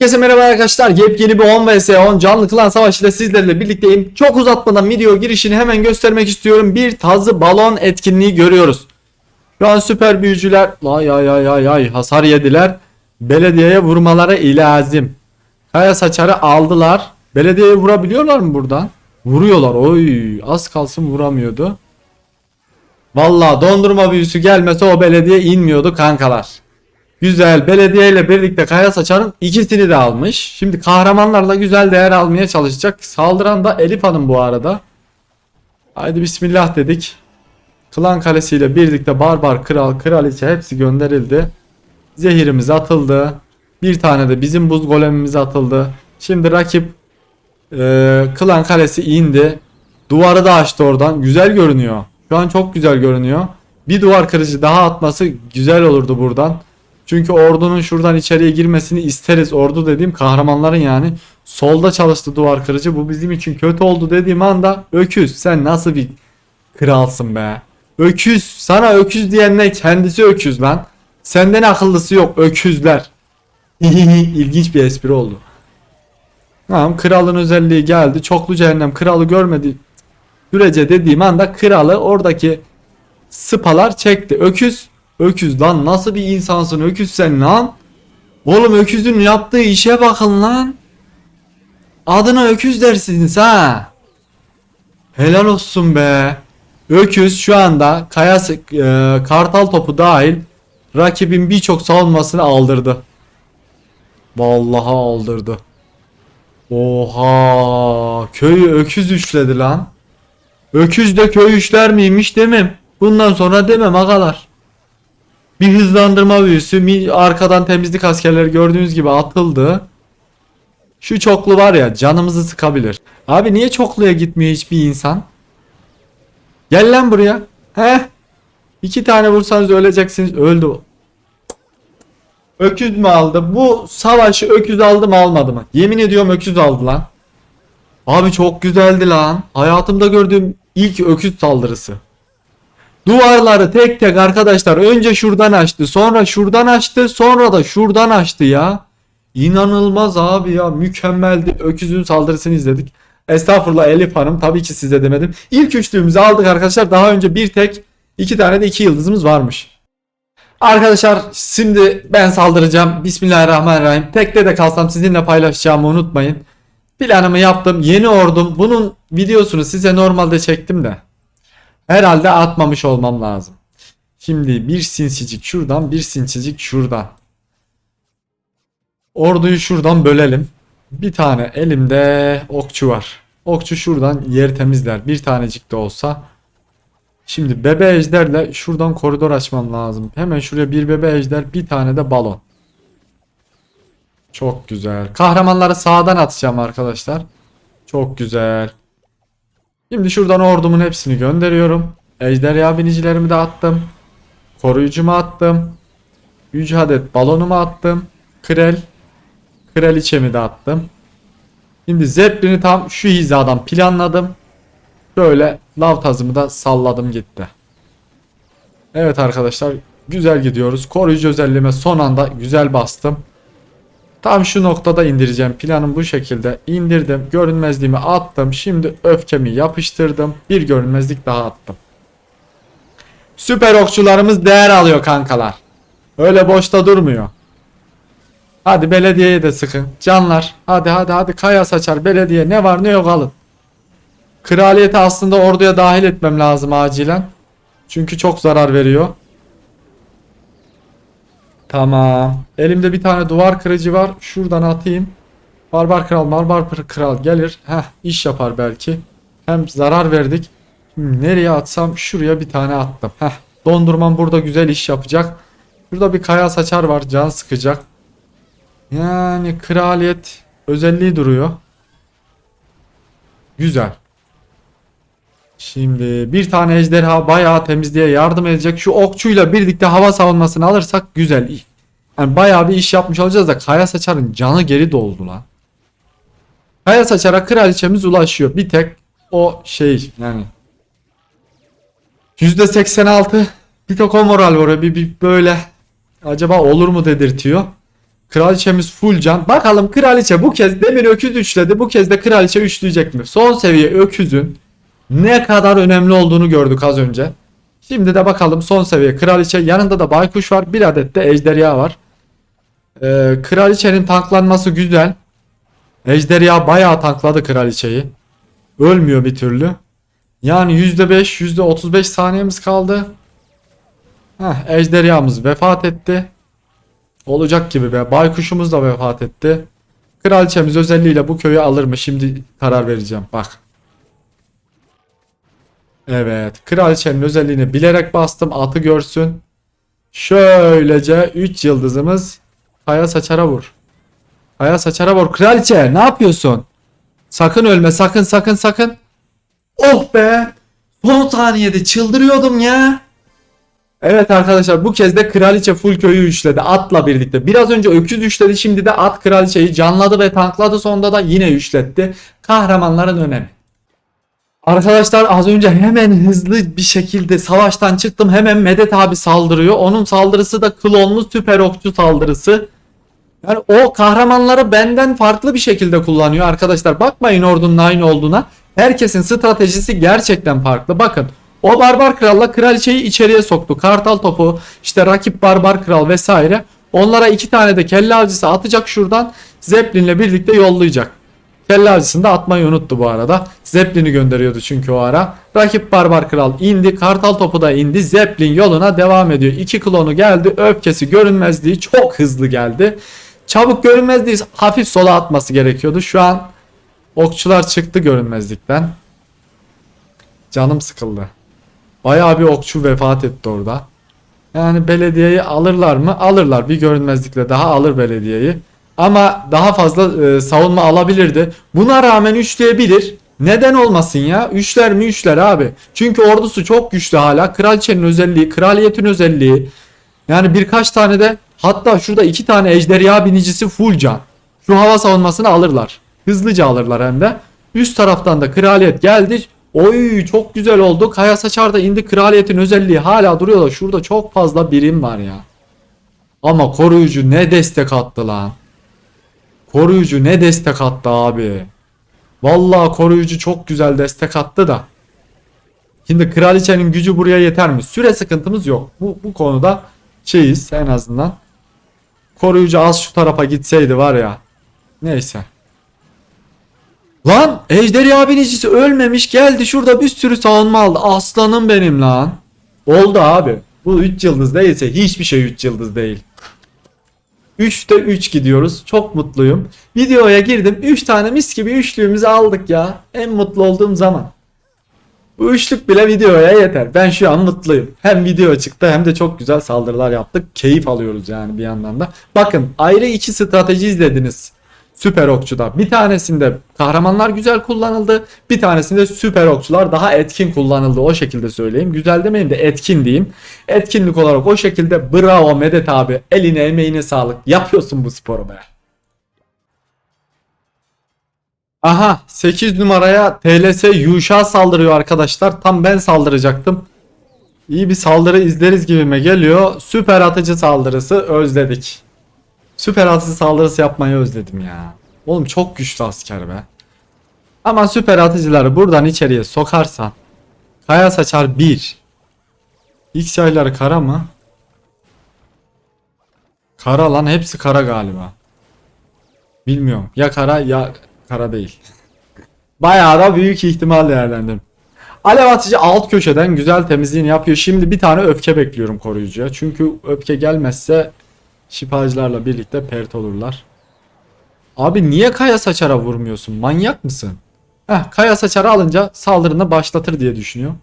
Herkese merhaba arkadaşlar. Yepyeni bir 10 vs 10 canlı klan savaşı ile sizlerle birlikteyim. Çok uzatmadan video girişini hemen göstermek istiyorum. Bir tazı balon etkinliği görüyoruz. Şu an süper büyücüler ay ay ay ay ay hasar yediler. Belediyeye vurmaları ilazim. Kaya saçarı aldılar. Belediyeye vurabiliyorlar mı buradan? Vuruyorlar. Oy az kalsın vuramıyordu. Valla dondurma büyüsü gelmese o belediye inmiyordu kankalar. Güzel. Belediye ile birlikte Kaya Saçar'ın ikisini de almış. Şimdi kahramanlarla güzel değer almaya çalışacak. Saldıran da Elif Hanım bu arada. Haydi bismillah dedik. Klan Kalesi ile birlikte Barbar Kral, Kraliçe hepsi gönderildi. Zehirimiz atıldı. Bir tane de bizim buz golemimiz atıldı. Şimdi rakip e, Klan Kalesi indi. Duvarı da açtı oradan. Güzel görünüyor. Şu an çok güzel görünüyor. Bir duvar kırıcı daha atması güzel olurdu buradan. Çünkü ordunun şuradan içeriye girmesini isteriz. Ordu dediğim kahramanların yani. Solda çalıştı duvar kırıcı. Bu bizim için kötü oldu dediğim anda öküz sen nasıl bir kralsın be. Öküz sana öküz diyen ne kendisi öküz lan. Senden akıllısı yok öküzler. İlginç bir espri oldu. Tamam kralın özelliği geldi. Çoklu cehennem kralı görmedi sürece dediğim anda kralı oradaki sıpalar çekti. Öküz Öküz lan nasıl bir insansın öküz sen lan? Oğlum öküzün yaptığı işe bakın lan. Adına öküz dersiniz ha. Helal olsun be. Öküz şu anda kaya e, kartal topu dahil rakibin birçok savunmasını aldırdı. Vallahi aldırdı. Oha köyü öküz üçledi lan. Öküz de köy üçler miymiş demem. Bundan sonra demem agalar. Bir hızlandırma büyüsü arkadan temizlik askerleri gördüğünüz gibi atıldı. Şu çoklu var ya canımızı sıkabilir. Abi niye çokluya gitmiyor hiçbir insan? Gel lan buraya. He? İki tane vursanız öleceksiniz. Öldü. Öküz mü aldı? Bu savaşı öküz aldı mı almadı mı? Yemin ediyorum öküz aldı lan. Abi çok güzeldi lan. Hayatımda gördüğüm ilk öküz saldırısı. Duvarları tek tek arkadaşlar önce şuradan açtı sonra şuradan açtı sonra da şuradan açtı ya. İnanılmaz abi ya mükemmeldi. Öküzün saldırısını izledik. Estağfurullah Elif Hanım tabii ki size demedim. İlk üçlüğümüzü aldık arkadaşlar. Daha önce bir tek iki tane de iki yıldızımız varmış. Arkadaşlar şimdi ben saldıracağım. Bismillahirrahmanirrahim. Tekte de kalsam sizinle paylaşacağımı unutmayın. Planımı yaptım. Yeni ordum. Bunun videosunu size normalde çektim de. Herhalde atmamış olmam lazım. Şimdi bir sinsicik şuradan bir sinsicik şuradan. Orduyu şuradan bölelim. Bir tane elimde okçu var. Okçu şuradan yer temizler. Bir tanecik de olsa. Şimdi bebe ejderle şuradan koridor açmam lazım. Hemen şuraya bir bebe ejder bir tane de balon. Çok güzel. Kahramanları sağdan atacağım arkadaşlar. Çok güzel. Şimdi şuradan ordumun hepsini gönderiyorum. Ejderha binicilerimi de attım. Koruyucumu attım. 3 adet balonumu attım. Krel. Kraliçemi de attım. Şimdi Zeppelin'i tam şu hizadan planladım. Böyle lav tazımı da salladım gitti. Evet arkadaşlar güzel gidiyoruz. Koruyucu özelliğime son anda güzel bastım. Tam şu noktada indireceğim. Planım bu şekilde. İndirdim. Görünmezliğimi attım. Şimdi öfkemi yapıştırdım. Bir görünmezlik daha attım. Süper okçularımız değer alıyor kankalar. Öyle boşta durmuyor. Hadi belediyeye de sıkın. Canlar. Hadi hadi hadi kaya saçar belediye ne var ne yok alın. Kraliyeti aslında orduya dahil etmem lazım acilen. Çünkü çok zarar veriyor. Tamam. Elimde bir tane duvar kırıcı var. Şuradan atayım. Barbar kral, barbar kral gelir. Heh, iş yapar belki. Hem zarar verdik. Şimdi nereye atsam şuraya bir tane attım. Heh, dondurmam burada güzel iş yapacak. Şurada bir kaya saçar var. Can sıkacak. Yani kraliyet özelliği duruyor. Güzel. Şimdi bir tane ejderha bayağı temizliğe yardım edecek. Şu okçuyla birlikte hava savunmasını alırsak güzel. Yani bayağı bir iş yapmış olacağız da Kaya Saçar'ın canı geri doldu lan. Kaya Saçar'a kraliçemiz ulaşıyor. Bir tek o şey yani. %86 bir tek o moral var. Bir, bir böyle acaba olur mu dedirtiyor. Kraliçemiz full can. Bakalım kraliçe bu kez demir öküz üçledi. Bu kez de kraliçe üçleyecek mi? Son seviye öküzün ne kadar önemli olduğunu gördük az önce. Şimdi de bakalım son seviye kraliçe. Yanında da baykuş var. Bir adet de ejderha var. Ee, kraliçenin tanklanması güzel. Ejderha bayağı tankladı kraliçeyi. Ölmüyor bir türlü. Yani %5, %35 saniyemiz kaldı. Heh, ejderhamız vefat etti. Olacak gibi be. Baykuşumuz da vefat etti. Kraliçemiz özelliğiyle bu köyü alır mı? Şimdi karar vereceğim. Bak. Evet. Kraliçenin özelliğini bilerek bastım. Atı görsün. Şöylece 3 yıldızımız Kaya saçara vur. Kaya saçara vur. Kraliçe ne yapıyorsun? Sakın ölme sakın sakın sakın. Oh be. Son saniyede çıldırıyordum ya. Evet arkadaşlar bu kez de kraliçe full köyü üçledi atla birlikte. Biraz önce öküz üçledi şimdi de at kraliçeyi canladı ve tankladı sonunda da yine üçletti. Kahramanların önemi. Arkadaşlar az önce hemen hızlı bir şekilde savaştan çıktım. Hemen Medet abi saldırıyor. Onun saldırısı da klonlu süper okçu saldırısı. Yani o kahramanları benden farklı bir şekilde kullanıyor arkadaşlar. Bakmayın ordunun aynı olduğuna. Herkesin stratejisi gerçekten farklı. Bakın o barbar kralla kraliçeyi içeriye soktu. Kartal topu işte rakip barbar kral vesaire. Onlara iki tane de kelle avcısı atacak şuradan. Zeppelin'le birlikte yollayacak. Kelle avcısını da atmayı unuttu bu arada. Zeppelin'i gönderiyordu çünkü o ara. Rakip barbar kral indi. Kartal topu da indi. Zeppelin yoluna devam ediyor. İki klonu geldi. Öfkesi görünmezliği çok hızlı geldi. Çabuk görünmezliği hafif sola atması gerekiyordu. Şu an okçular çıktı görünmezlikten. Canım sıkıldı. Bayağı bir okçu vefat etti orada. Yani belediyeyi alırlar mı? Alırlar. Bir görünmezlikle daha alır belediyeyi. Ama daha fazla e, savunma alabilirdi. Buna rağmen üçleyebilir. Neden olmasın ya? Üçler mi üçler abi. Çünkü ordusu çok güçlü hala. Kraliçenin özelliği, kraliyetin özelliği. Yani birkaç tane de hatta şurada iki tane ejderha binicisi full. Şu hava savunmasını alırlar. Hızlıca alırlar hem de. Üst taraftan da kraliyet geldi. Oy çok güzel oldu. Kaya Saçar da indi. Kraliyetin özelliği hala duruyor da şurada çok fazla birim var ya. Ama koruyucu ne destek attı lan. Koruyucu ne destek attı abi. Vallahi koruyucu çok güzel destek attı da. Şimdi kraliçenin gücü buraya yeter mi? Süre sıkıntımız yok. Bu, bu konuda şeyiz en azından. Koruyucu az şu tarafa gitseydi var ya. Neyse. Lan ejderha binicisi ölmemiş geldi şurada bir sürü savunma aldı. Aslanım benim lan. Oldu abi. Bu 3 yıldız değilse hiçbir şey 3 yıldız değil. 3'te 3 gidiyoruz. Çok mutluyum. Videoya girdim. 3 tane mis gibi üçlüğümüzü aldık ya. En mutlu olduğum zaman. Bu üçlük bile videoya yeter. Ben şu an mutluyum. Hem video çıktı hem de çok güzel saldırılar yaptık. Keyif alıyoruz yani bir yandan da. Bakın ayrı iki strateji izlediniz. Süper okçuda. Bir tanesinde kahramanlar güzel kullanıldı. Bir tanesinde süper okçular daha etkin kullanıldı. O şekilde söyleyeyim. Güzel demeyeyim de etkin diyeyim. Etkinlik olarak o şekilde bravo Medet abi. Eline emeğine sağlık. Yapıyorsun bu sporu be. Aha 8 numaraya TLS Yuşa saldırıyor arkadaşlar. Tam ben saldıracaktım. İyi bir saldırı izleriz gibime geliyor. Süper atıcı saldırısı özledik. Süper atıcı saldırısı yapmayı özledim ya. Oğlum çok güçlü asker be. Ama süper atıcıları buradan içeriye sokarsan Kaya saçar 1 X yayları kara mı? Kara lan hepsi kara galiba. Bilmiyorum. Ya kara ya kara değil. Bayağı da büyük ihtimal değerlendim. Alev atıcı alt köşeden güzel temizliğini yapıyor. Şimdi bir tane öfke bekliyorum koruyucuya. Çünkü öfke gelmezse şifacılarla birlikte pert olurlar. Abi niye kaya saçara vurmuyorsun? Manyak mısın? Heh, kaya saçara alınca saldırını başlatır diye düşünüyor.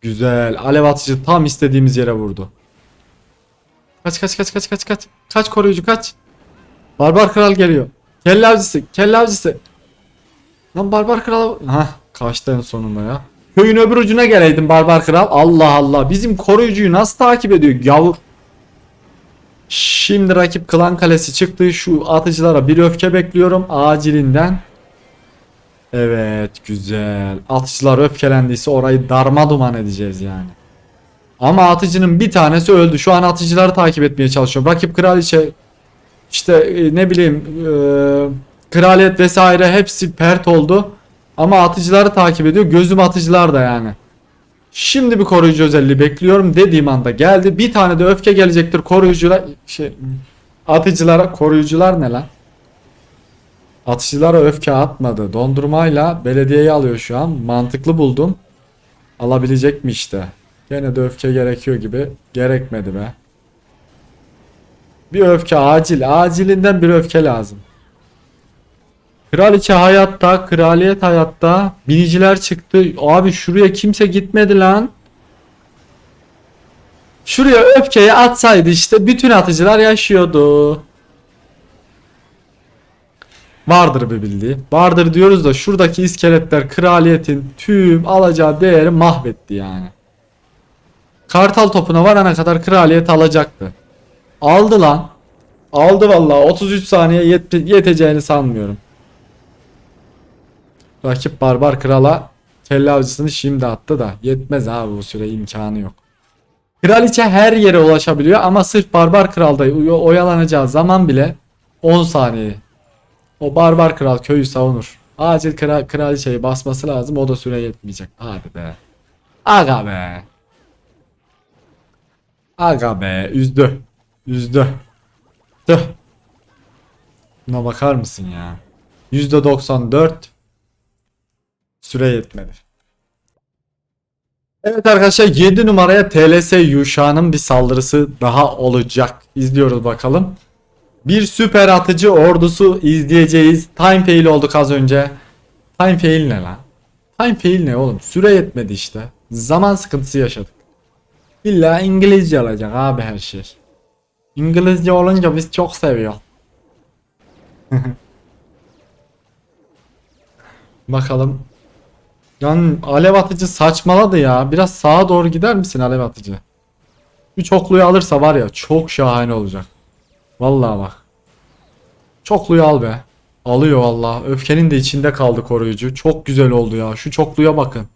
Güzel. Alev atıcı tam istediğimiz yere vurdu. Kaç kaç kaç kaç kaç kaç. Kaç koruyucu kaç. Barbar kral geliyor. Kelle avcısı. Kelle avcısı. Lan barbar kral. Hah kaçtı en sonunda ya. Köyün öbür ucuna geleydin barbar kral. Allah Allah. Bizim koruyucuyu nasıl takip ediyor gavur. Şimdi rakip klan kalesi çıktı. Şu atıcılara bir öfke bekliyorum acilinden. Evet güzel. Atıcılar öfkelendiyse orayı darma duman edeceğiz yani. Ama atıcının bir tanesi öldü. Şu an atıcıları takip etmeye çalışıyorum. Rakip kraliçe işte e, ne bileyim e, kraliyet vesaire hepsi pert oldu. Ama atıcıları takip ediyor. Gözüm atıcılar da yani. Şimdi bir koruyucu özelliği bekliyorum dediğim anda geldi. Bir tane de öfke gelecektir koruyucular şey atıcılara koruyucular ne lan? Atıcılara öfke atmadı. Dondurmayla belediyeyi alıyor şu an. Mantıklı buldum. Alabilecek mi işte? Gene de öfke gerekiyor gibi. Gerekmedi be. Bir öfke acil. Acilinden bir öfke lazım. Kraliçe hayatta, kraliyet hayatta. Biniciler çıktı. Abi şuraya kimse gitmedi lan. Şuraya öfkeyi atsaydı işte bütün atıcılar yaşıyordu. Vardır bir bildiği. Vardır diyoruz da şuradaki iskeletler kraliyetin tüm alacağı değeri mahvetti yani. Kartal topuna varana kadar kraliyet alacaktı. Aldı lan. Aldı vallahi 33 saniye yet- yeteceğini sanmıyorum. Rakip barbar krala kelle avcısını şimdi attı da yetmez abi bu süre imkanı yok. Kraliçe her yere ulaşabiliyor ama sırf barbar kralda oy- oyalanacağı zaman bile 10 saniye. O barbar kral köyü savunur. Acil kral, kraliçeyi basması lazım o da süre yetmeyecek. Hadi be. Aga be. Aga be üzdü. Üzdü. Tüh. Buna bakar mısın ya? %94 süre yetmedi. Evet arkadaşlar 7 numaraya TLS Yuşa'nın bir saldırısı daha olacak. İzliyoruz bakalım. Bir süper atıcı ordusu izleyeceğiz. Time fail olduk az önce. Time fail ne lan? Time fail ne oğlum? Süre yetmedi işte. Zaman sıkıntısı yaşadık. İlla İngilizce olacak abi her şey. İngilizce olunca biz çok seviyoruz. Bakalım. Yani alev atıcı saçmaladı ya. Biraz sağa doğru gider misin alev atıcı? Bir çokluyu alırsa var ya çok şahane olacak. Vallahi bak. Çokluyu al be. Alıyor valla. Öfkenin de içinde kaldı koruyucu. Çok güzel oldu ya. Şu çokluya bakın.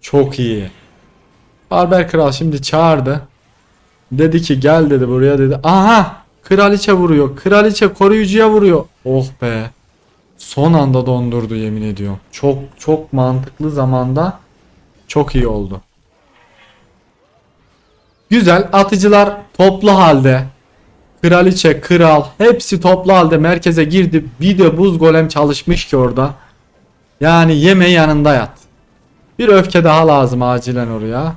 Çok iyi. Barber kral şimdi çağırdı. Dedi ki gel dedi buraya dedi. Aha! Kraliçe vuruyor. Kraliçe koruyucuya vuruyor. Oh be. Son anda dondurdu yemin ediyorum. Çok çok mantıklı zamanda çok iyi oldu. Güzel atıcılar toplu halde. Kraliçe, kral hepsi toplu halde merkeze girdi. Bir de buz golem çalışmış ki orada. Yani yeme yanında yat. Bir öfke daha lazım acilen oraya.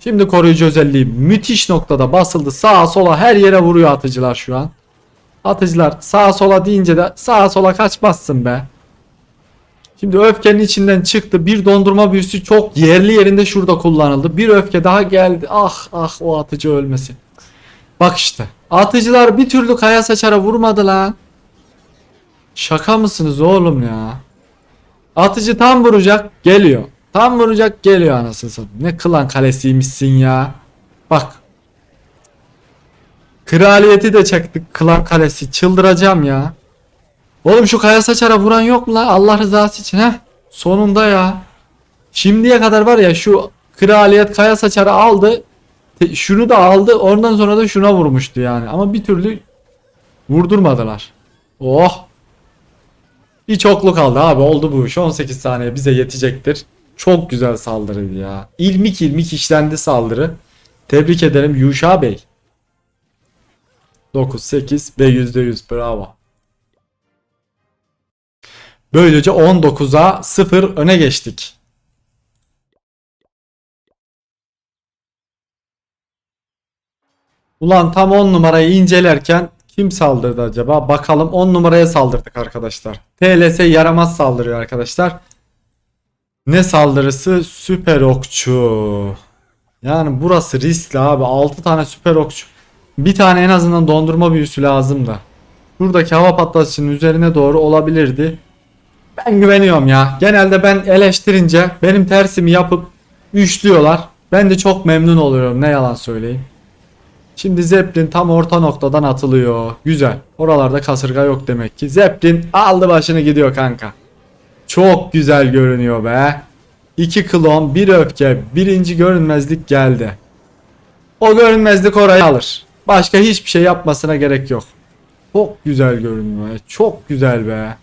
Şimdi koruyucu özelliği müthiş noktada basıldı. Sağa sola her yere vuruyor atıcılar şu an. Atıcılar sağa sola deyince de sağa sola kaçmazsın be. Şimdi öfkenin içinden çıktı. Bir dondurma büyüsü çok yerli yerinde şurada kullanıldı. Bir öfke daha geldi. Ah ah o atıcı ölmesin. Bak işte. Atıcılar bir türlü kaya saçara vurmadı lan. Şaka mısınız oğlum ya? Atıcı tam vuracak geliyor. Tam vuracak geliyor anasını satayım. Ne kılan kalesiymişsin ya. Bak. Kraliyeti de çektik kılan kalesi. Çıldıracağım ya. Oğlum şu kaya saçara vuran yok mu lan? Allah rızası için ha? Sonunda ya. Şimdiye kadar var ya şu kraliyet kaya saçara aldı. Şunu da aldı. Ondan sonra da şuna vurmuştu yani. Ama bir türlü vurdurmadılar. Oh. Bir çoklu kaldı abi. Oldu bu iş. 18 saniye bize yetecektir. Çok güzel saldırıydı ya. İlmik ilmik işlendi saldırı. Tebrik ederim Yuşa Bey. 9 8 ve %100 bravo. Böylece 19'a 0 öne geçtik. Ulan tam 10 numarayı incelerken kim saldırdı acaba? Bakalım 10 numaraya saldırdık arkadaşlar. TLS yaramaz saldırıyor arkadaşlar. Ne saldırısı? Süper okçu. Yani burası riskli abi. 6 tane süper okçu. Bir tane en azından dondurma büyüsü lazım da. Buradaki hava patlatıcının üzerine doğru olabilirdi. Ben güveniyorum ya. Genelde ben eleştirince benim tersimi yapıp üçlüyorlar. Ben de çok memnun oluyorum ne yalan söyleyeyim. Şimdi Zeppelin tam orta noktadan atılıyor. Güzel. Oralarda kasırga yok demek ki. Zeppelin aldı başını gidiyor kanka. Çok güzel görünüyor be. 2 klon, bir öfke, birinci görünmezlik geldi. O görünmezlik orayı alır. Başka hiçbir şey yapmasına gerek yok. Çok güzel görünüyor. Çok güzel be.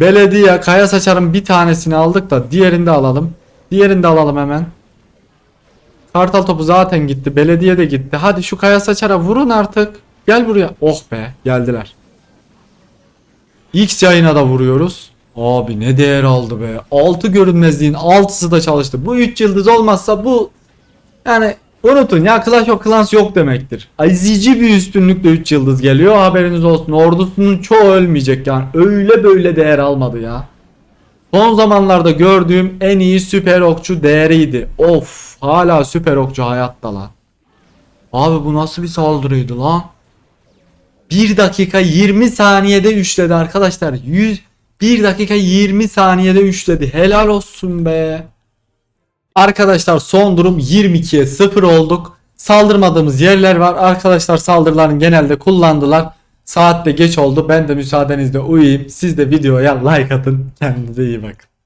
Belediye kaya saçarın bir tanesini aldık da diğerini de alalım. Diğerini de alalım hemen. Kartal topu zaten gitti. Belediye de gitti. Hadi şu kaya saçara vurun artık. Gel buraya. Oh be geldiler. X yayına da vuruyoruz. Abi ne değer aldı be. 6 görünmezliğin 6'sı da çalıştı. Bu 3 yıldız olmazsa bu yani unutun ya Clash of Clans yok demektir. Azici bir üstünlükle 3 yıldız geliyor haberiniz olsun. Ordusunun çoğu ölmeyecek yani. Öyle böyle değer almadı ya. Son zamanlarda gördüğüm en iyi süper okçu değeriydi. Of hala süper okçu hayatta lan. Abi bu nasıl bir saldırıydı lan? 1 dakika 20 saniyede üçledi arkadaşlar. 100 1 dakika 20 saniyede üçledi. Helal olsun be. Arkadaşlar son durum 22'ye 0 olduk. Saldırmadığımız yerler var. Arkadaşlar saldırılarını genelde kullandılar. Saat de geç oldu. Ben de müsaadenizle uyuyayım. Siz de videoya like atın. Kendinize iyi bakın.